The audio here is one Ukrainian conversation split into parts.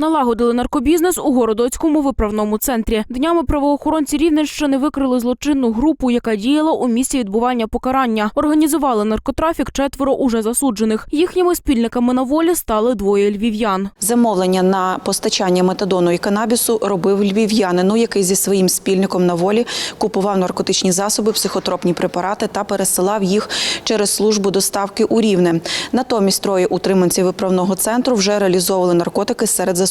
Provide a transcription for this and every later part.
Налагодили наркобізнес у городоцькому виправному центрі. Днями правоохоронці Рівненщини викрили злочинну групу, яка діяла у місці відбування покарання. Організували наркотрафік четверо уже засуджених. Їхніми спільниками на волі стали двоє львів'ян. Замовлення на постачання метадону і канабісу робив львів'янину, який зі своїм спільником на волі купував наркотичні засоби, психотропні препарати та пересилав їх через службу доставки у Рівне. Натомість троє утриманців виправного центру вже реалізовували наркотики серед засуджених.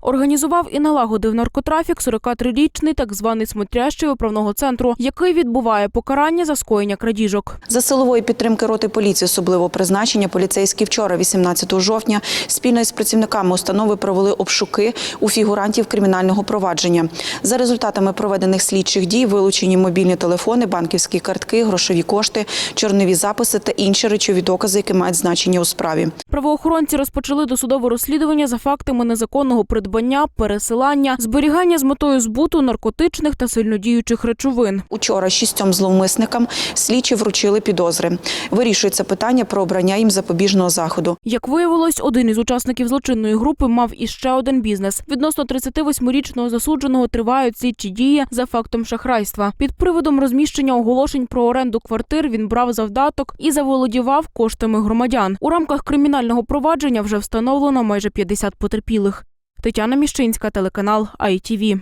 Організував і налагодив наркотрафік 43-річний так званий смотрящий виправного центру, який відбуває покарання за скоєння крадіжок. За силової підтримки роти поліції особливого призначення поліцейські вчора, 18 жовтня, спільно із працівниками установи провели обшуки у фігурантів кримінального провадження. За результатами проведених слідчих дій вилучені мобільні телефони, банківські картки, грошові кошти, чорнові записи та інші речові докази, які мають значення у справі. Правоохоронці розпочали досудове розслідування за фактами незаконного придбання, пересилання, зберігання з метою збуту наркотичних та сильнодіючих речовин. Учора шістьом зловмисникам слідчі вручили підозри. Вирішується питання про обрання їм запобіжного заходу. Як виявилось, один із учасників злочинної групи мав іще один бізнес. Відносно 38-річного засудженого тривають слідчі дії за фактом шахрайства. Під приводом розміщення оголошень про оренду квартир він брав завдаток і заволодівав коштами громадян. У рамках кримінального провадження вже встановлено майже 50 потерпілих. Тетяна Міщинська, телеканал ITV.